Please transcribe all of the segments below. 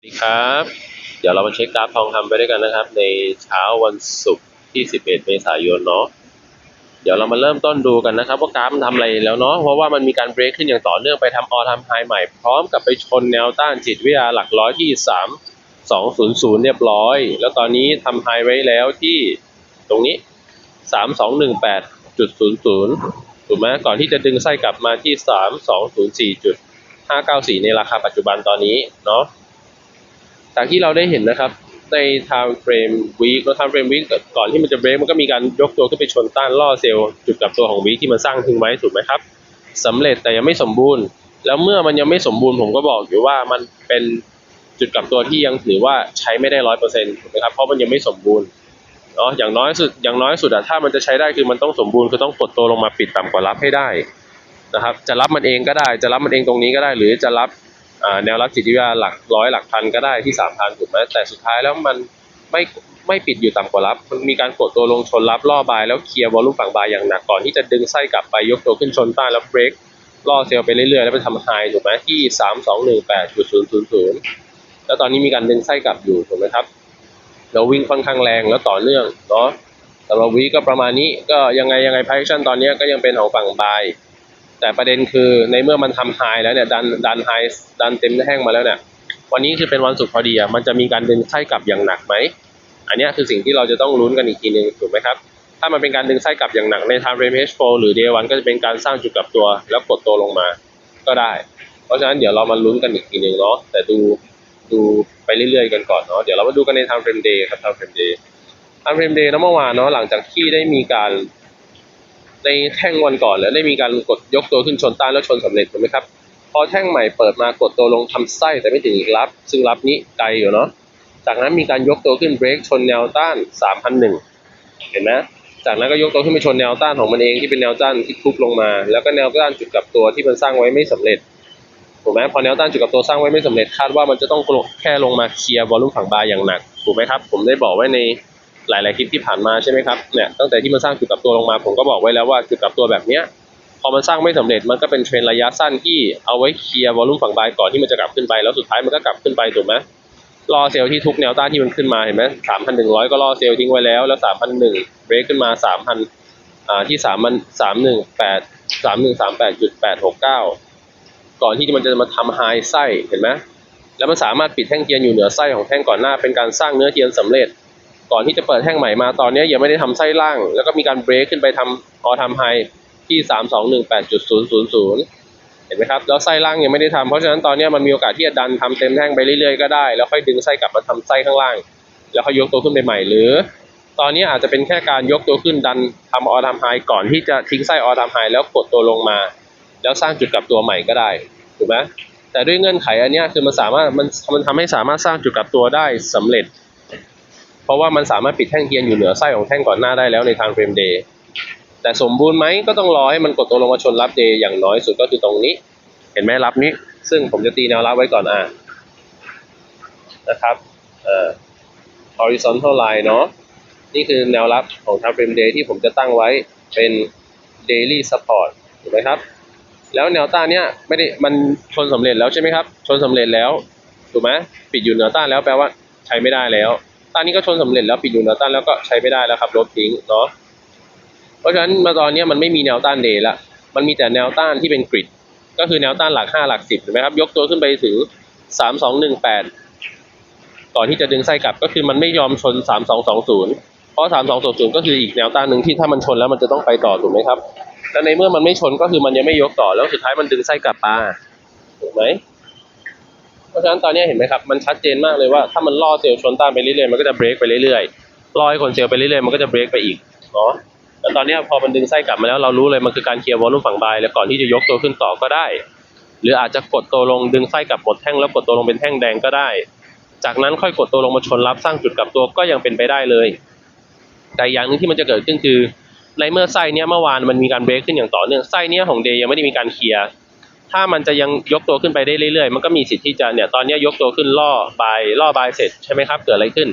สวัสดีครับ เดี๋ยวเรามาเช็คกราฟทองคำไปด้วยกันนะครับ ในเช้าวันศุกร์ที่ 11 เมษายนเนาะเดี๋ยวเรามาเริ่มต้นดูกันนะครับ ว่ากราฟมันทำอะไรแล้วเนาะเพราะว่ามันมีการเบรกขึ้นอย่างต่อเนื่องไปทำออทำไฮใหม่ พร้อมกับไปชนแนวต้านจิตวิทยาหลักร้อยที่3 200เรียบร้อย แล้วตอนนี้ทำไฮไว้แล้วที่ตรงนี้3218.00ถูกไหมก่อนที่จะดึงไส้กลับมาที่3204.594ในราคาปัจจุบันตอนนี้เนาะ จากที่เราได้เห็นนะครับใน time frame week แล้ว time frame week ก่อนที่มันจะเบรกมันก็มีการยกตัวขึ้นไปชนต้านล่อเซลล์จุดกลับตัวของ week ที่มันสร้างทิ้งไว้ถูกไหมครับสำเร็จแต่ยังไม่สมบูรณ์ แล้วเมื่อมันยังไม่สมบูรณ์ผมก็บอกอยู่ว่ามันเป็นจุดกลับตัวที่ยังถือว่าใช้ไม่ได้ร้อยเปอร์เซ็นต์ถูกไหมครับเพราะมันยังไม่สมบูรณ์เนาะอย่างน้อยสุดอย่างน้อยสุดอะถ้ามันจะใช้ได้คือมันต้องสมบูรณ์คือต้องกดตัวลงมาปิดต่ำกว่ารับให้ได้นะครับ จะรับมันเองก็ได้ จะรับมันเองตรงนี้ก็ได้ หรือจะรับ แนวรับจิตวิทยาหลักร้อยหลักพันก็ได้ที่สามพันถูกไหมแต่สุดท้ายแล้วมันไม่ไม่ปิดอยู่ต่ำกว่ารับ มันมีการกดตัวลงชนรับล่อบายแล้วเคลียร์วอลลุ่มฝั่งบายอย่างหนักก่อนที่จะดึงไส้กลับไปยกตัวขึ้นชนใต้แล้วเบรกล่อเซลล์ไปเรื่อยๆ แล้วไปทำไฮถูกไหมที่สามสองหนึ่งแปดจุดศูนย์ศูนย์ศูนย์แล้วตอนนี้มีการดึงไส้กลับอยู่ถูกไหมครับเราวิ่งค่อนข้างแรงแล้วต่อเนื่องเนาะสำหรับวีก็ประมาณนี้ก็ยังไงยังไงพ i ชั่นตอนนี้ก็ยังเป็นของฝั่งบาย แต่ประเด็นคือในเมื่อมันทำไฮแล้วเนี่ยดันดันไฮดันเต็มแท่งมาแล้วเนี่ยวันนี้คือเป็นวันศุกร์พอดีอะมันจะมีการดึงไส้กลับอย่างหนักไหมอันนี้คือสิ่งที่เราจะต้องลุ้นกันอีกทีหนึ่งถูกไหมครับถ้ามันเป็นการดึงไส้กลับอย่างหนักใน time frame H4 หรือ day 1ก็จะเป็นการสร้างจุดกลับตัว แล้วกดตัวลงมาก็ได้ เพราะฉะนั้นเดี๋ยวเรามาลุ้นกันอีกทีหนึ่งเนาะแต่ดูดูไปเรื่อยๆกันก่อนเนาะเดี๋ยวเรามาดูกันใน time frame day ครับ time frame day time frame day นะเมื่อวานเนาะหลังจากที่ได้มีการ ในแท่งวันก่อนแล้วได้มีการกดยกตัวขึ้นชนต้านแล้วชนสำเร็จถูกไหมครับ พอแท่งใหม่เปิดมากดตัวลงทำไส้แต่ไม่ถึงอีกรับ ซึ่งรับนี้ไกลอยู่เนาะจากนั้นมีการยกตัวขึ้นเบรกชนแนวต้าน 3,001 เห็นไหมจากนั้นก็ยกตัวขึ้นไปชนแนวต้านของมันเองที่เป็นแนวต้านที่ทุบลงมา แล้วก็แนวต้านจุดกลับตัวที่มันสร้างไว้ไม่สำเร็จถูกไหมพอแนวต้านจุดกลับตัวสร้างไว้ไม่สำเร็จคาดว่ามันจะต้องแค่ลงมาเคลียร์วอลลุ่มฝั่งบายอย่างหนักถูกไหมครับ ผมได้บอกไว้ใน หลาย ๆ คลิปที่ผ่านมาใช่ไหมครับเนี่ยตั้งแต่ที่มันสร้างจุดกลับตัวลงมา ผมก็บอกไว้แล้วว่าจุดกลับตัวแบบเนี้ยพอมันสร้างไม่สำเร็จมันก็เป็นเทรนระยะสั้นที่เอาไว้เคลียร์วอลลุ่มฝั่งบายก่อนที่มันจะกลับขึ้นไปแล้วสุดท้ายมันก็กลับขึ้นไปถูกไหมรอเซลล์ที่ทุกแนวต้านที่มันขึ้นมาเห็นไหมสามพันหนึ่งร้อยก็รอเซลล์ทิ้งไว้แล้วแล้วสามพันหนึ่งเบรกขึ้นมาสามพันอ่าที่สามมันสามหนึ่งแปดสามหนึ่งสามแปดจุดแปดหกเก้าก่อนที่มันจะมาทำไฮไส้เห็นไหมแล้วมันสามารถปิดแท่งเทียนอยู่เหนือไส้ของแท่งก่อนหน้าเป็นการสร้างเนื้อเทียนสำเร็จ ก่อนที่จะเปิดแท่งใหม่มาตอนนี้ยังไม่ได้ทำไส้ล่าง แล้วก็มีการเบรกขึ้นไปทำออทำไฮที่สามสองหนึ่งแปดจุดศูนย์ศูนย์ศูนย์เห็นไหมครับ แล้วไส้ล่างยังไม่ได้ทำเพราะฉะนั้นตอนนี้มันมีโอกาสที่จะดันทำเต็มแท่งไปเรื่อยๆก็ได้ แล้วค่อยดึงไส้กลับมาทำไส้ข้างล่าง แล้วค่อยยกตัวขึ้นไปใหม่หรือ ตอนนี้อาจจะเป็นแค่การยกตัวขึ้นดันทำออทำไฮก่อนที่จะทิ้งไส้ออทำไฮแล้วกดตัวลงมา แล้วสร้างจุดกลับตัวใหม่ก็ได้ถูกไหมแต่ด้วยเงื่อนไขอันนี้คือมันสามารถมันมันทำให้สามารถสร้างจุดกลับตัวได้สำเร็จ ราะว่ามันสามารถปิดแท่งเทียนอยู่เหนือไส้ของแท่งก่อนหน้าได้แล้วในทางเฟรมเดย์แต่สมบูรณ์ไหมก็ต้องรอให้มันกดตัวลงมาชนรับเดย์อย่างน้อยสุดก็คือตรงนี้ เห็นไหมรับนี้ ซึ่งผมจะตีแนวรับไว้ก่อนอะนะครับเอ่อ horizontal line เนาะนี่คือแนวรับของทางเฟรมเดย์ที่ผมจะตั้งไว้เป็น daily support ถูกไหมครับ แล้วแนวต้านเนี้ยไม่ได้มันชนสำเร็จแล้วใช่ไหมครับ ชนสำเร็จแล้ว ถูกไหมปิดอยู่เหนือต้านแล้วแปลว่าใช้ไม่ได้แล้ว ต้านนี้ก็ชนสำเร็จแล้วปิดอยู่เหนือต้านแล้วก็ใช้ไม่ได้แล้วครับลบทิ้งเนาะเพราะฉะนั้นมาตอนนี้มันไม่มีแนวต้านเดย์ละมันมีแต่แนวต้านที่เป็นกริดก็คือแนวต้านหลักห้าหลักสิบถูกไหมครับ ยกตัวขึ้นไปถึงสามสองหนึ่งแปดก่อนที่จะดึงไส้กลับก็คือมันไม่ยอมชนสามสองสองศูนย์เพราะสามสองศูนย์ก็คืออีกแนวต้านหนึ่งที่ถ้ามันชนแล้วมันจะต้องไปต่อถูกไหมครับ แล้วในเมื่อมันไม่ชนก็คือมันยังไม่ยกต่อแล้วสุดท้ายมันดึงไส้กลับมาถูกไหม เพราะฉะนั้นตอนนี้เห็นไหมครับ มันชัดเจนมากเลยว่าถ้ามันล่อเซลล์ชนต้านไปเรื่อยๆ มันก็จะเบรกไปเรื่อยๆล่อให้คนเซลล์ไปเรื่อยๆ มันก็จะเบรกไปอีกเนาะแล้วตอนนี้พอมันดึงไส้กลับมาแล้วเรารู้เลยมันคือการเคลียร์วอลลุ่มฝั่งบายแล้วก่อนที่จะยกตัวขึ้นต่อก็ได้ หรืออาจจะกดตัวลงดึงไส้กลับหมดแท่งแล้วกดตัวลงเป็นแท่งแดงก็ได้ จากนั้นค่อยกดตัวลงมาชนรับสร้างจุดกลับตัวก็ยังเป็นไปได้เลย แต่อย่างหนึงที่มันจะเกิดขึ้นคือในเมื่อไส้เนี้ยเมื่อวานมันมีการเบรกขึ้นอย่างต่อเนื่องไส้เนี้ยของเดย์ยังไม่ได้มีการเคลียร์ ถ้ามันจะยังยกตัวขึ้นไปได้เรื่อยๆ มันก็มีสิทธิ์ที่จะเนี่ยตอนนี้ยกตัวขึ้นล่อบายล่อบายเสร็จใช่ไหมครับ เกิดอะไรขึ้น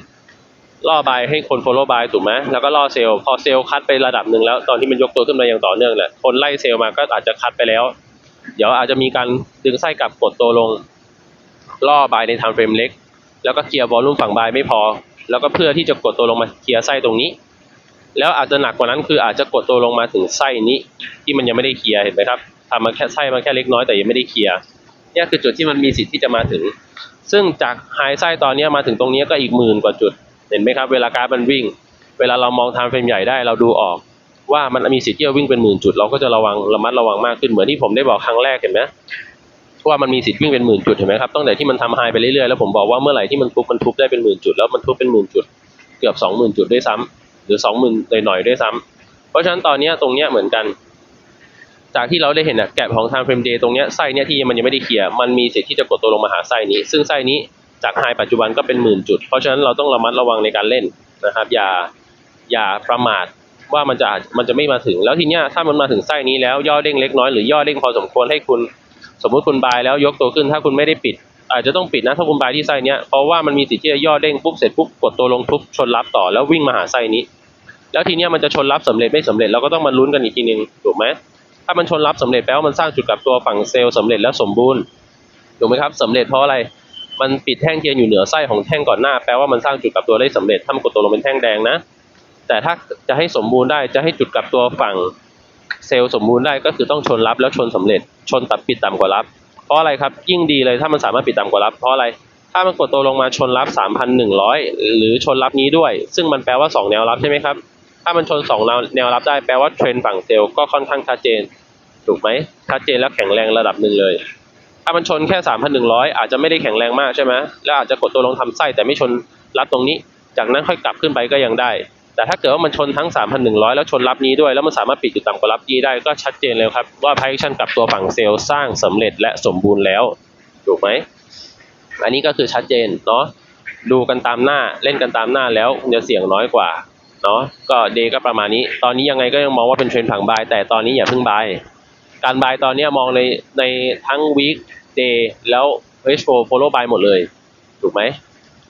ล่อบายให้คน follow buy ถูกไหมแล้วก็ล่อเซลล์พอเซลล์คัดไประดับหนึ่งแล้ว ตอนที่มันยกตัวขึ้นมาอย่างต่อเนื่องเนี่ยคนไล่เซลล์มาก็อาจจะคัดไปแล้ว เดี๋ยวอาจจะมีการดึงไส้กลับกดตัวลง ล่อบายใน time frame เล็ก แล้วก็เคลียร์วอลลุ่มฝั่งบายไม่พอ แล้วก็เพื่อที่จะกดตัวลงมาเคลียร์ไส้ตรงนี้ แล้วอาจจะหนักกว่านั้นคืออาจจะกดตัวลงมาถึงไส้นี้ ที่มันยังไม่ได้เคลียร์เห็นไหมครับ ทำมาแค่ไส้มาแค่เล็กน้อยแต่ยังไม่ได้เคลียร์นี่คือจุดที่มันมีสิทธิ์ที่จะมาถึง ซึ่งจากไฮไส้ตอนนี้มาถึงตรงนี้ก็อีกหมื่นกว่าจุด เห็นไหมครับ เวลากราฟมันวิ่ง เวลาเรามองทางเฟรมใหญ่ได้เราดูออก ว่ามันมีสิทธิ์ที่จะวิ่งเป็นหมื่นจุด เราก็จะระวังระมัดระวังมากขึ้นเหมือนที่ผมได้บอกครั้งแรกเห็นไหมว่ามันมีสิทธิ์วิ่งเป็นหมื่นจุดเห็นไหมครับตั้งแต่ที่มันทำไฮไปเรื่อยๆแล้วผมบอกว่าเมื่อไหร่ที่มันทุบมันทุบได้เป็นหมื่นจุดแล้วมันทุบเป็นหมื่นจุด เกือบสองหมื่นจุดด้วยซ้ำหรือสองหมื่นหน่อยๆด้วยซ้ำเพราะฉะนั้นตอนนี้ตรงเนี้ยเหมือนกัน จากที่เราได้เห็นอะแกะของทางเฟรมเดย์ตรงเนี้ยไส้เนี้ยที่มันยังไม่ได้เคลียร์มันมีสิทธิ์ที่จะกดตัวลงมาหาไส้นี้ ซึ่งไส้นี้จากไฮปัจจุบันก็เป็นหมื่นจุด เพราะฉะนั้นเราต้องระมัดระวังในการเล่นนะครับ อย่าอย่าประมาทว่ามันจะมันจะไม่มาถึง แล้วทีเนี้ยถ้ามันมาถึงไส้นี้แล้วย่อเด้งเล็กน้อยหรือย่อเด้งพอสมควรให้คุณ สมมุติคุณบายแล้วยกตัวขึ้น ถ้าคุณไม่ได้ปิด อาจจะต้องปิดนะถ้าคุณบายที่ไส้เนี้ยเพราะว่ามันมีสิทธิ์ที่จะย่อเด้งปุ๊บเสร็จปุ๊บกดตัวลงทุบชนรับต่อแล้ววิ่งมาหาไส้นี้ แล้วทีเนี้ยมันจะชนรับสำเร็จไม่สำเร็จเราก็ต้องมาลุ้นกันอีกทีนึงถูกไหม ถ้ามันชนรับสำเร็จแปลว่ามันสร้างจุดกลับตัวฝั่งเซลล์สำเร็จแล้วสมบูรณ์ถูกไหมครับสำเร็จเพราะอะไรมันปิดแท่งเทียนอยู่เหนือไส้ของแท่งก่อนหน้า แปลว่ามันสร้างจุดกลับตัวได้สำเร็จถ้ามันกดตัวลงเป็นแท่งแดงนะ แต่ถ้าจะให้สมบูรณ์ได้จะให้จุดกลับตัวฝั่งเซลล์สมบูรณ์ได้ก็คือต้องชนรับแล้วชนสำเร็จ ชนตัดปิดต่ำกว่ารับ เพราะอะไรครับยิ่งดีเลยถ้ามันสามารถปิดต่ำกว่ารับ เพราะอะไร ถ้ามันกดตัวลงมาชนรับ 3,100 หรือชนรับนี้ด้วย ซึ่งมันแปลว่า 2 แนวรับใช่ไหมครับ ถ้ามันชน2แนวแนวรับได้แปลว่าเทรนฝั่งเซลล์ก็ค่อนข้างชัดเจน ถูกไหมชัดเจนและแข็งแรงระดับหนึ่งเลย ถ้ามันชนแค่3,100 อาจจะไม่ได้แข็งแรงมากใช่ไหมแล้วอาจจะกดตัวลงทำไส้แต่ไม่ชนรับตรงนี้ จากนั้นค่อยกลับขึ้นไปก็ยังได้ แต่ถ้าเกิดว่ามันชนทั้ง 3,100 แล้วชนรับนี้ด้วย แล้วมันสามารถปิดจุดต่ำกว่ารับนี้ได้ก็ชัดเจนเลยครับว่า prediction กลับตัวฝั่งเซลล์สร้างสำเร็จและสมบูรณ์แล้ว ถูกไหมอันนี้ก็คือชัดเจนเนาะดูกันตามหน้าเล่นกันตามหน้าแล้วจะเสี่ยงน้อยกว่า เนาะก็เดย์ก็ประมาณนี้ ตอนนี้ยังไงก็ยังมองว่าเป็นเทรนด์ผังบาย แต่ตอนนี้อย่าเพิ่งบาย การบายตอนนี้มองในในทั้งวีคเดย์แล้ว H4 follow buy หมดเลย ถูกไหม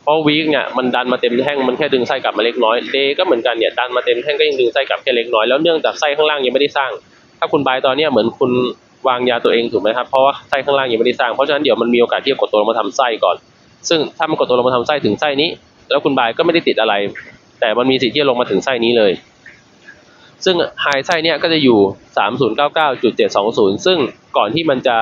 เพราะวีคเนี่ยมันดันมาเต็มแท่งมันแค่ดึงไส้กลับมาเล็กน้อยเดย์ก็เหมือนกันเนี่ยดันมาเต็มแท่งก็ยังดึงไส้กลับแค่เล็กน้อยแล้วเนื่องจากไส้ข้างล่างยังไม่ได้สร้าง ถ้าคุณบายตอนนี้เหมือนคุณวางยาตัวเองถูกไหมครับเพราะว่าไส้ข้างล่างยังไม่ได้สร้างเพราะฉะนั้นเดี๋ยวมันมีโอกาสที่จะกดตัวลงมาทำไส้ก่อน ซึ่งถ้ามันกดตัวลงมาทำไส้ถึงไส้นี้ แล้วคุณบายก็ไม่ได้ติดอะไร แต่มันมีสิทธิ์ที่จะลงมาถึงไส้นี้เลย ซึ่งไฮไส้เนี่ยก็จะอยู่ 3099.720 ซึ่งก่อนที่มันจะ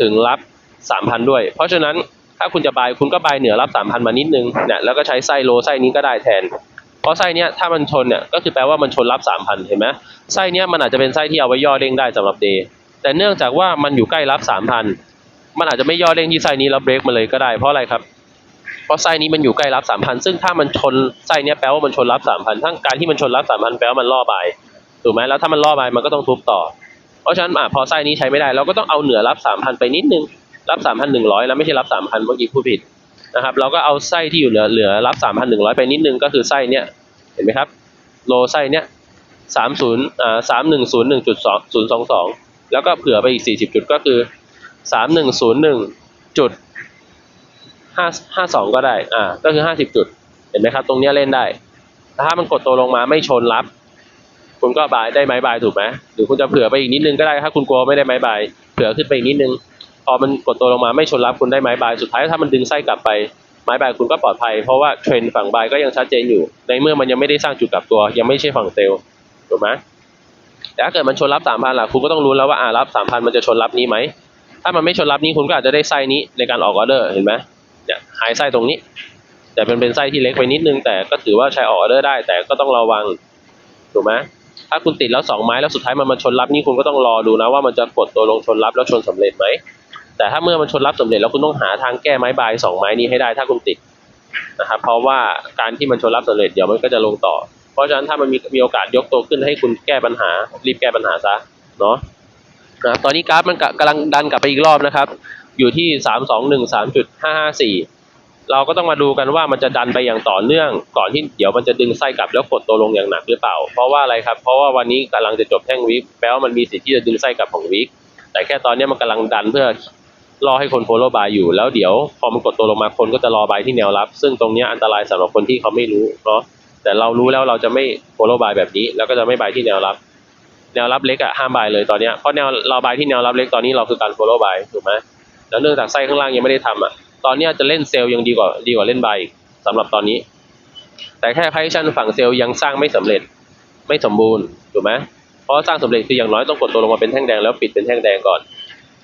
ถึงรับ 3,000 ด้วย เพราะฉะนั้นถ้าคุณจะบายคุณก็บายเหนือรับ 3,000 มานิดนึงเนี่ยแล้วก็ใช้ไส้โลไส้นี้ก็ได้แทน เพราะไส้เนี้ยถ้ามันชนเนี่ยก็คือแปลว่ามันชนรับ 3,000 เห็นไหมไส้เนี้ยมันอาจจะเป็นไส้ที่เอาไว้ย่อเด้งได้สำหรับเดแต่เนื่องจากว่ามันอยู่ใกล้รับ 3,000 มันอาจจะไม่ย่อเด้งที่ไส้นี้แล้วเบรกมาเลยก็ได้เพราะอะไรครับ เพราะไส้นี้มันอยู่ใกล้รับ3,000ซึ่งถ้ามันชนไส้นี้แปลว่ามันชนรับ3,000ทั้งการที่มันชนรับ3,000แปลว่ามันล่อบายถูกไหมแล้วถ้ามันล่อบายมันก็ต้องทุบต่อ เพราะฉะนั้นอะพอไส้นี้ใช้ไม่ได้เราก็ต้องเอาเหนือรับ3,000ไปนิดนึงรับ3,100แล้วไม่ใช่รับ3,000เมื่อกี้พูดผิดนะครับเราก็เอาไส้ที่อยู่เหนือเหลือรับ3,100ไปนิดนึงก็คือไส้เนี้ยเห็นไหมครับโลไส้เนี้ย30อ่า3101.2022แล้วก็เผื่อไปอีก40จุดก็คือ3101จุด 5 52ก็ได้ อ่า ก็คือ50จุด เห็นไหมครับ ตรงนี้เล่นได้ ถ้ามันกดตัวลงมาไม่ชนรับ คุณก็บายได้ไม้บายถูกไหมหรือคุณจะเผื่อไปอีกนิดนึงก็ได้ ถ้าคุณกลัวไม่ได้ไม้บาย เผื่อขึ้นไปอีกนิดนึง พอมันกดตัวลงมาไม่ชนรับคุณได้ไม้บาย สุดท้ายถ้ามันดึงไส้กลับไป ไม้บายคุณก็ปลอดภัย เพราะว่าเทรนด์ฝั่งบายก็ยังชัดเจนอยู่ ในเมื่อมันยังไม่ได้สร้างจุดกลับตัว ยังไม่ใช่ฝั่งเซลล์ถูกไหมแต่ถ้าเกิดมันชนรับสามพันล่ะ คุณก็ต้องรู้แล้วว่าอ่ารับสามพันมันจะชนรับนี้ไหม ถ้ามันไม่ชนรับนี้คุณก็อาจจะได้ไส้นี้ในการออกออเดอร์เห็นไหม เนี่ยหายไส้ตรงนี้ แต่เป็นเป็นไส้ที่เล็กไปนิดนึง แต่ก็ถือว่าใช้ออเดอร์ได้ แต่ก็ต้องระวังถูกไหมถ้าคุณติดแล้วสองไม้แล้วสุดท้ายมันมาชนรับนี่คุณก็ต้องรอดูนะว่ามันจะกดตัวลงชนรับแล้วชนสำเร็จไหมแต่ถ้าเมื่อมันชนรับสำเร็จแล้วคุณต้องหาทางแก้ไม้บายสองไม้นี้ให้ได้ถ้าคุณติดนะครับเพราะว่าการที่มันชนรับสำเร็จเดี๋ยวมันก็จะลงต่อ เพราะฉะนั้นถ้ามันมีมีโอกาสยกตัวขึ้นให้คุณแก้ปัญหา รีบแก้ปัญหาซะเนาะนะตอนนี้กราฟมันกะกำลังดันกลับไปอีกรอบนะครับ อยู่ที่สามสองหนึ่งสามจุดห้าห้าสี่เราก็ต้องมาดูกันว่ามันจะดันไปอย่างต่อเนื่อง ก่อนที่เดี๋ยวมันจะดึงไส้กลับแล้วกดตัวลงอย่างหนักหรือเปล่า เพราะว่าอะไรครับ เพราะว่าวันนี้กำลังจะจบแท่งวิกแปลว่ามันมีสิทธิ์ที่จะดึงไส้กลับของวิกแต่แค่ตอนนี้มันกำลังดันเพื่อรอให้คนโฟล w บายอยู่ แล้วเดี๋ยวพอมันกดตัวลงมาคนก็จะรอบายที่แนวรับ ซึ่งตรงนี้อันตรายสำหรับคนที่เขาไม่รู้เนาะแต่เรารู้แล้วเราจะไม่โฟล w บายแบบนี้ แล้วก็จะไม่บายที่แนวรับ แนวรับเล็กอะห้ามบายเลยตอนนี้เพราะแนวเราบายที่แนวรับเล็กตอนนี้เราคือการโฟล w บายถูกไหม แล้วเนื่องจากไส้ข้างล่างยังไม่ได้ทำอะ ตอนนี้จะเล่นเซลล์ยังดีกว่าดีกว่าเล่นใบายอีกสำหรับตอนนี้ แต่แค่ไพชันฝั่งเซลล์ยังสร้างไม่สำเร็จไม่สมบูรณ์ถูกไหมเพราะสร้างสำเร็จคืออย่างน้อยต้องกดตัวลงมาเป็นแท่งแดงแล้วปิดเป็นแท่งแดงก่อน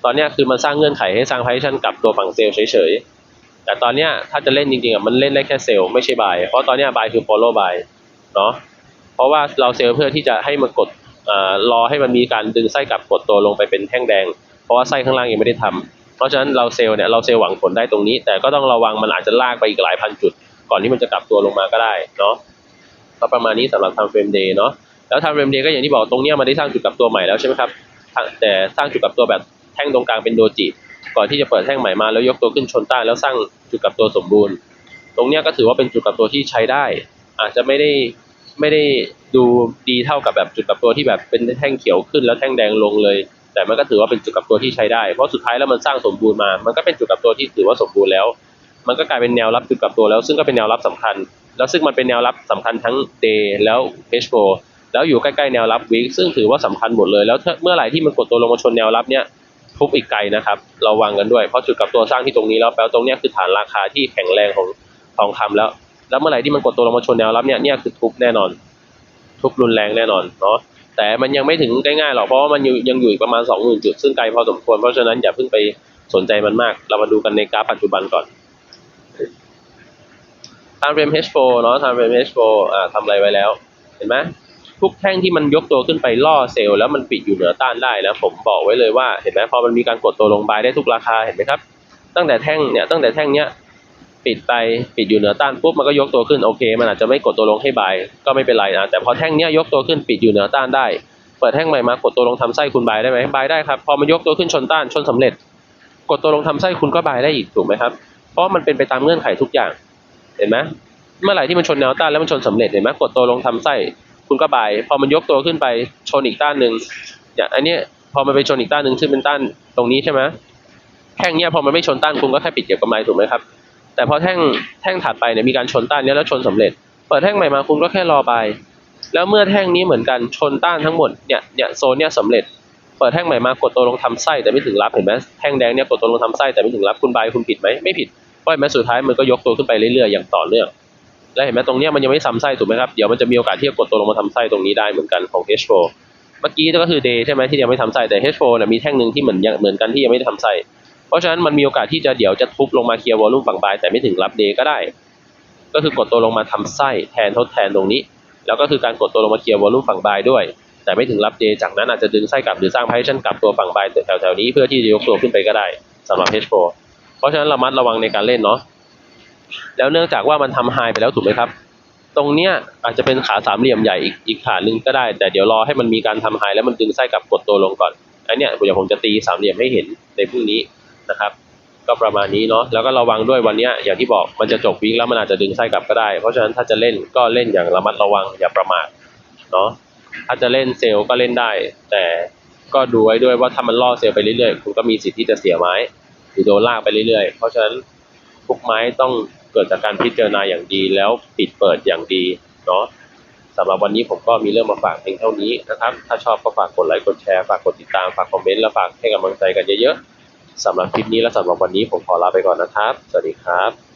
ตอนนี้คือมันสร้างเงื่อนไขให้สร้างไพชันกลับตัวฝั่งเซลล์เฉยๆแต่ตอนนี้ถ้าจะเล่นจริงๆอะมันเล่นได้แค่เซลล์ไม่ใช่ใบเพราะตอนนี้ยบคือ follow buy เนาะเพราะว่าเราเซลล์เพื่อที่จะให้มันกดอ่ารอให้มันมีการดึงไส้กลับกดตัวลงไปเป็นแท่งแดง เพราะว่าไส้ข้างล่างยังไม่ได้ทำ เพราะฉะนั้นเราเซลล์เนี่ยเราเซลล์หวังผลได้ตรงนี้ แต่ก็ต้องระวังมันอาจจะลากไปอีกหลายพันจุด ก่อนที่มันจะกลับตัวลงมาก็ได้เนาะก็ประมาณนี้สำหรับทำเฟรมเดย์เนาะแล้วทำเฟรมเดย์ก็อย่างที่บอกตรงเนี้ยมันได้สร้างจุดกลับตัวใหม่แล้วใช่ไหมครับแต่สร้างจุดกลับตัวแบบแท่งตรงกลางเป็นโดจิก่อนที่จะเปิดแท่งใหม่มาแล้วยกตัวขึ้นชนใต้แล้วสร้างจุดกลับตัวสมบูรณ์ ตรงเนี้ยก็ถือว่าเป็นจุดกลับตัวที่ใช้ได้ อาจจะไม่ได้ไม่ได้ดูดีเท่ากับแบบจุดกลับตัวที่แบบเป็นแท่งเขียวขึ้นแล้วแท่งแดงลงเลย แต่มันก็ถือว่าเป็นจุดกลับตัวที่ใช้ได้ เพราะสุดท้ายแล้วมันสร้างสมบูรณ์มา มันก็เป็นจุดกลับตัวที่ถือว่าสมบูรณ์แล้ว มันก็กลายเป็นแนวรับจุดกลับตัวแล้ว ซึ่งก็เป็นแนวรับสำคัญ แล้วซึ่งมันเป็นแนวรับสำคัญทั้ง day แล้ว H4 แล้วอยู่ใกล้ๆแนวรับ week ซึ่งถือว่าสำคัญหมดเลย แล้วเมื่อไหร่ที่มันกดตัวลงมาชนแนวรับเนี้ยทุบอีกไกลนะครับ เระวังกันด้วย เพราะจุดกลับตัวสร้างที่ตรงนี้แล้วแปลว่าตรงเนี้ยคือฐานราคาที่แข็งแรงของทองคำแล้ว แล้วเมื่อไหร่ที่มันกดตัวลงมาชนแนวรับเนี่ยเนี่ยคือทุบแน่นอน ทุบรุนแรงแน่นอนเนาะ แต่มันยังไม่ถึงง่ายๆหรอกเพราะว่ามันยังอยู่อีกประมาณ 20,000 จุด ซึ่งไกลพอสมควรเพราะฉะนั้นอย่าเพิ่งไปสนใจมันมาก เรามาดูกันในกราฟปัจจุบันก่อน time frame H4 เนาะ time frame H4 อ่าทำอะไรไว้แล้ว เห็นไหมทุกแท่งที่มันยกตัวขึ้นไปล่อเซลล์แล้วมันปิดอยู่เหนือต้านได้นะผมบอกไว้เลยว่าเห็นไหมพอมันมีการกดตัวลงบายได้ทุกราคาเห็นไหมครับ ตั้งแต่แท่งเนี่ยตั้งแต่แท่งเนี้ย ปิดไปปิดอยู่เหนือต้านปุ๊บมันก็ยกตัวขึ้นโอเค มันอาจจะไม่กดตัวลงให้บายก็ไม่เป็นไรนะแต่พอแท่งเนี้ยยกตัวขึ้นปิดอยู่เหนือต้านได้ เปิดแท่งใหม่มากดตัวลงทำไส้คุณบายได้ไหมบายได้ครับพอมันยกตัวขึ้นชนต้านชนสำเร็จ กดตัวลงทำไส้คุณก็บายได้อีกถูกไหมครับ เพราะมันเป็นไปตามเงื่อนไขทุกอย่างเห็นไหมเมื่อไหร่ที่มันชนแนวต้านแล้วมันชนสำเร็จเห็นไหมกดตัวลงทำไส้คุณก็บาย พอมันยกตัวขึ้นไปชนอีกต้านหนึ่งอย่างอันเนี้ยพอมันไปชนอีกต้านหนึ่งซึ่งเป็นต้านตรงนี้ใช่ไหมแท่งเนี้ยพอมันไม่ชนต้านคุณก็แค่ปิดเก็บกำไรถูกไหมครับ แต่พอแท่งแท่งถัดไปเนี่ยมีการชนต้านเนี้ยแล้วชนสำเร็จ เปิดแท่งใหม่มาคุณก็แค่รอบายแล้วเมื่อแท่งนี้เหมือนกันชนต้านทั้งหมดเนี่ยเนี่ยโซนเนี่ยสำเร็จ เปิดแท่งใหม่มากดตัวลงทำไส้แต่ไม่ถึงรับเห็นไหมแท่งแดงเนี่ยกดตัวลงทำไส้แต่ไม่ถึงรับคุณบายคุณผิดไหมไม่ผิดเพราะเห็นไหมสุดท้ายมันก็ยกตัวขึ้นไปเรื่อยๆอย่างต่อเนื่องแล้วเห็นไหมตรงเนี้ยมันยังไม่ซ้ำไส้ถูกไหมครับเดี๋ยวมันจะมีโอกาสที่จะกดตัวลงมาทำไส้ตรงนี้ได้เหมือนกันของ H4 เมื่อกี้ก็คือ day ใช่ไหมที่ยังไม่ทำไส้แต่ H4 เนี่ยมีแท่งหนึ่งที่เหมือนยังเหมือนกันที่ยังไม่ได้ทำไส้ เพราะฉะนั้นมันมีโอกาสที่จะเดี๋ยวจะทุบลงมาเคลียร์วอลลุ่มฝั่งบายแต่ไม่ถึงรับ day ก็ได้ ก็คือกดตัวลงมาทำไส้แทนทดแทนตรงนี้ แล้วก็คือการกดตัวลงมาเคลียร์วอลลุ่มฝั่งบายด้วย แต่ไม่ถึงรับเดจากนั้นอาจจะดึงไส้กลับหรือสร้างไพชั่นกลับตัวฝั่งบายแถวๆนี้เพื่อที่จะยกตัวขึ้นไปก็ได้สำหรับ H4 เพราะฉะนั้นระมัดระวังในการเล่นเนาะแล้วเนื่องจากว่ามันทำไฮไปแล้วถูกไหมครับ ตรงเนี้ยอาจจะเป็นขาสามเหลี่ยมใหญ่อีกอีกขาหนึ่งก็ได้ แต่เดี๋ยวรอให้มันมีการทำไฮแล้วมันดึงไส้กลับกดตัวลงก่อนอันเนี้ยเดี๋ยวผมจะตีสามเหลี่ยมให้เห็นในพรุ่งนี้ นะครับ ก็ประมาณนี้เนาะแล้วก็ระวังด้วยวันนี้อย่างที่บอกมันจะจบวิกแล้วมันอาจจะดึงไส้กลับก็ได้ เพราะฉะนั้นถ้าจะเล่นก็เล่นอย่างระมัดระวังอย่าประมาทเนาะถ้าจะเล่นเซลล์ก็เล่นได้ แต่ก็ดูไว้ด้วยว่าถ้ามันล่อเซลล์ไปเรื่อยๆคุณก็มีสิทธิ์ที่จะเสียไม้หรือโดนลากไปเรื่อยๆ เพราะฉะนั้นทุกไม้ต้องเกิดจากการพิจารณาอย่างดีแล้วปิดเปิดอย่างดีเนาะสำหรับวันนี้ผมก็มีเรื่องมาฝากเพียงเท่านี้นะครับ ถ้าชอบก็ฝากกดไลค์ กดแชร์ ฝากกดติดตาม ฝากคอมเมนต์ และฝากให้กำลังใจกันเยอะๆ สำหรับคลิปนี้และสำหรับวันนี้ผมขอลาไปก่อนนะครับ สวัสดีครับ